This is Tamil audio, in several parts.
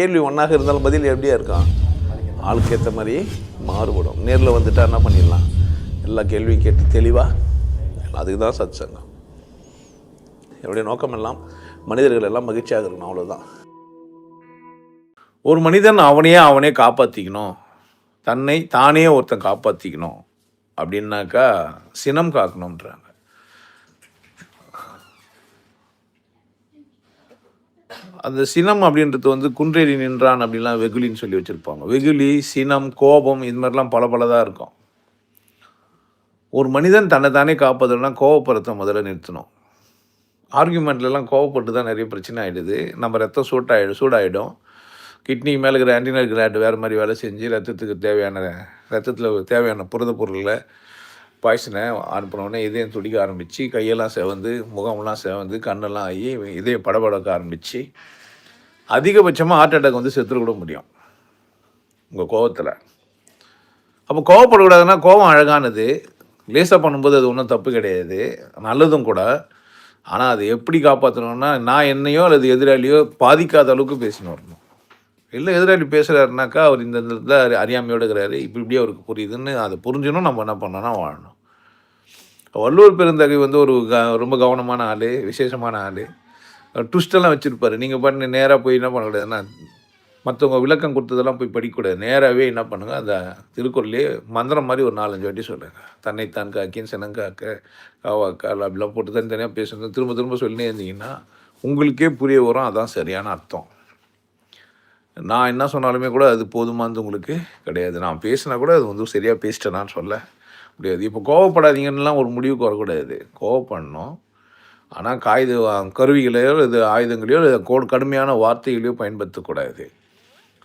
கேள்வி ஒன்றாக இருந்தாலும் பதில் எப்படியா இருக்கான் ஆளுக்கு ஏற்ற மாதிரி மாறுபடும். நேரில் வந்துட்டா என்ன பண்ணிடலாம்? எல்லா கேள்வியும் கேட்டு தெளிவாக அதுக்கு தான் சத் சங்கம் என்னுடைய நோக்கம் எல்லாம் மனிதர்கள் எல்லாம் மகிழ்ச்சியாக இருக்கணும் அவ்வளோதான் ஒரு மனிதன் அவனையே அவனே காப்பாற்றிக்கணும் தன்னை தானே ஒருத்தன் காப்பாற்றிக்கணும் அப்படின்னாக்கா சினம் காக்கணுன்றாங்க அந்த சினம் அப்படின்றது வந்து குன்றேறி நின்றான் அப்படிலாம் வெகுளின்னு சொல்லி வச்சுருப்பாங்க. வெகுளி சினம் கோபம் இது மாதிரிலாம் பல பலதாக இருக்கும். ஒரு மனிதன் தன்னை தானே காப்பதுன்னா கோவப்படுறத முதல்ல நிறுத்தணும். ஆர்கியூமெண்ட்லலாம் கோவப்பட்டு தான் நிறைய பிரச்சனை ஆகிடுது நம்ம ரத்தம் சூட்டாயிடும் சூடாகிடும் கிட்னி மேலே இருக்கிற ஆன்டினல் கிராண்ட் வேறு மாதிரி வேலை செஞ்சு ரத்தத்துக்கு தேவையான ரத்தத்தில் தேவையான புரத பொருளில் பாய்சனை அனுப்பினோடனே இதயம் துடிக்க ஆரம்பித்து கையெல்லாம் செவந்து முகமெல்லாம் செவந்து கண்ணெல்லாம் ஆகி இதயம் படபடக்க ஆரம்பித்து அதிகபட்சமாக ஹார்ட் அட்டாக் வந்து செத்துட கூட முடியும். உங்கள் கோவத்தில். அப்போ கோவப்படக்கூடாதுன்னா கோவம் அழகானது. லேசாக பண்ணும்போது அது ஒன்றும் தப்பு கிடையாது. நல்லதும் கூட. ஆனால் அது எப்படி காப்பாற்றணும்னா நான் என்னையோ அல்லது எதிராளியோ பாதிக்காத அளவுக்கு பேசின்னு வரணும் இல்லை எதிராளி பேசுகிறாருனாக்கா அவர் இந்த இடத்துல அறியாமையோடு இருக்கிறாரு. இப்படி இப்படி அவருக்கு புரியுதுன்னு அதை புரிஞ்சணும் நம்ம என்ன பண்ணோம்னா வாழணும். வள்ளுவர் பெருந்தகை வந்து ஒரு க ரொம்ப கவனமான ஆள் விசேஷமான ஆள். ட்விஸ்டெல்லாம் வச்சுருப்பார். நீங்கள் பண்ணி நேராக போய் என்ன பண்ணக்கூடாதுன்னா மற்றவங்க விளக்கம் கொடுத்ததெல்லாம் போய் படிக்கக்கூடாது நேராகவே என்ன பண்ணுங்கள் அந்த திருக்குறள்லேயே மந்திரம் மாதிரி ஒரு நாலஞ்சு வாட்டி சொல்லுங்க. தன்னைத்தான் காக்கின் சினங்காக்க காவாக்கால் அப்படிலாம் போட்டு தனித்தனியாக பேசணும் திரும்ப திரும்ப சொல்லினே இருந்தீங்கன்னா உங்களுக்கே புரிய வரும். அதான் சரியான அர்த்தம். நான் என்ன சொன்னாலுமே கூட அது போதுமானது உங்களுக்கு கிடையாது. நான் பேசினா கூட அது வந்து சரியாக பேசிட்டேனான்னு சொல்ல முடியாது. இப்போ கோவப்படாதீங்கன்னுலாம் ஒரு முடிவுக்கு வரக்கூடாது. கோவப்படணும். ஆனால் காகித கருவிகளையோ இது ஆயுதங்களையோ இல்லை கோ கடுமையான வார்த்தைகளையோ பயன்படுத்தக்கூடாது.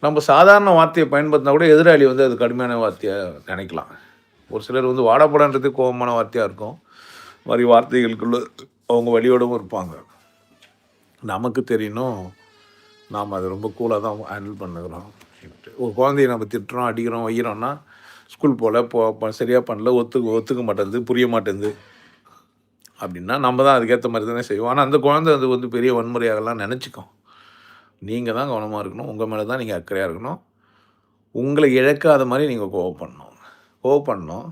நம்ம சாதாரண வார்த்தையை பயன்படுத்தினா கூட எதிராளி வந்து அது கடுமையான வார்த்தையாக நினைக்கலாம். ஒரு சிலர் வந்து வாடப்படன்றது கோபமான வார்த்தையாக இருக்கும். மாதிரி வார்த்தைகளுக்குள்ள அவங்க வழியோடவும் இருப்பாங்க. நமக்கு தெரியணும். நாம் அதை ரொம்ப கூலாக தான் ஹேண்டில் பண்ணுகிறோம். ஒரு குழந்தைய நம்ம திட்டுறோம் அடிக்கிறோம் வைக்கிறோம்னா ஸ்கூல் போகல போ சரியாக பண்ணல ஒத்துக்க ஒத்துக்க மாட்டேங்குது புரிய மாட்டேங்குது. அப்படின்னா நம்ம தான் அதுக்கேற்ற மாதிரி தானே செய்வோம். ஆனால் அந்த குழந்தை அது வந்து பெரிய வன்முறையாகலாம் நினச்சிக்கும். நீங்கள் தான் கவனமாக இருக்கணும் உங்கள் மேலே தான் நீங்கள் அக்கறையாக இருக்கணும். உங்களை இழக்காத மாதிரி நீங்கள் கோவப்படணும். கோவப்படணும்.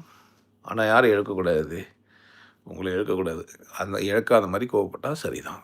ஆனால் யாரும் இழக்கக்கூடாது. உங்களை இழக்கக்கூடாது. அந்த இழக்காத மாதிரி கோவப்பட்டால் சரிதான்.